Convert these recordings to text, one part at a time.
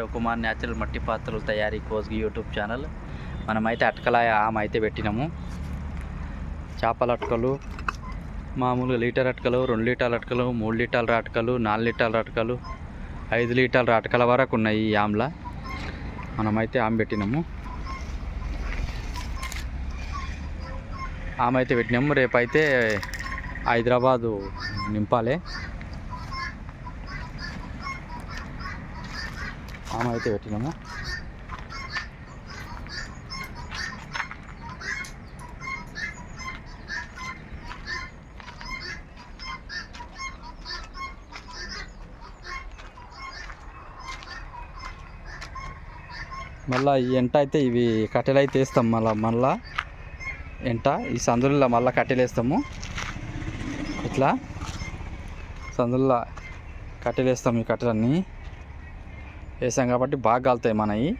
Kumar natural మట్టి పాత్రల తయారీ కోస్గి యూట్యూబ్ ఛానల్. మనమైతే అటకల ఆమె అయితే పెట్టినాము. చేపల అటకలు మామూలుగా లీటర్ అటకలు రెండు లీటర్ల అటకలు మూడు లీటర్ల అటకలు నాలుగు లీటర్ల అటకలు ఐదు లీటర్ల అటకల వరకు ఉన్నాయి ఈ ఆమ్ల. మనమైతే ఆమె పెట్టినాము. ఆమె అయితే పెట్టినాము. రేపైతే హైదరాబాదు నింపాలి. ఆమె అయితే పెట్టినాము. మళ్ళీ ఈ ఎంట అయితే ఇవి కట్టెలు అయితే వేస్తాం మళ్ళీ మళ్ళా ఎంట. ఈ సందుల్లో మళ్ళీ కట్టెలు వేస్తాము. ఇట్లా సందుల్లో కట్టెలు వేస్తాం ఈ కట్టెలన్నీ. వేసాం కాబట్టి బాగా కాలుతాయి మనవి.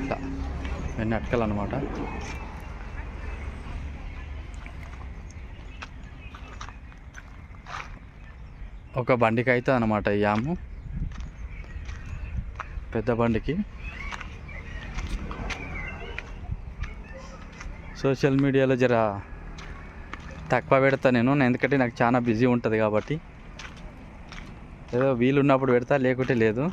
ఇట్లా ఇవన్నీ అనమాట ఒక బండికి అయితే అనమాట ఈ యాము. పెద్ద బండికి. సోషల్ మీడియాలో జర తక్కువ పెడతా నేను ఎందుకంటే నాకు చాలా బిజీ ఉంటుంది కాబట్టి. ఏదో వీలు ఉన్నప్పుడు పెడతా లేకుంటే లేదు.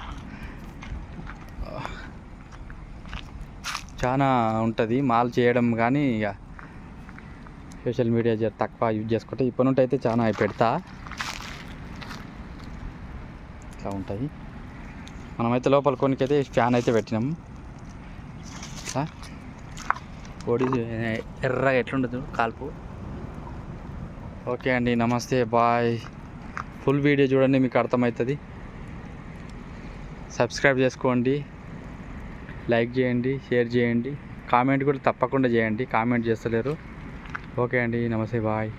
చాలా ఉంటుంది మాల్ చేయడం కానీ ఇక సోషల్ మీడియా తక్కువ యూజ్ చేసుకుంటే ఇప్పటి నుండి అయితే చాలా అవి పెడతా. ఇట్లా ఉంటాయి మనమైతే లోపల కొనికైతే ఫ్యాన్ అయితే పెట్టినాం. కోడి ఎర్రగా ఎట్లుండదు కాల్పు. ఓకే అండి నమస్తే బాయ్. ఫుల్ వీడియో చూడండి మీకు అర్థమవుతుంది. సబ్స్క్రైబ్ చేసుకోండి లైక్ చేయండి షేర్ చేయండి కామెంట్ కూడా తప్పకుండా చేయండి కామెంట్ చేస్తలేరు. ఓకే అండి నమస్తే బాయ్.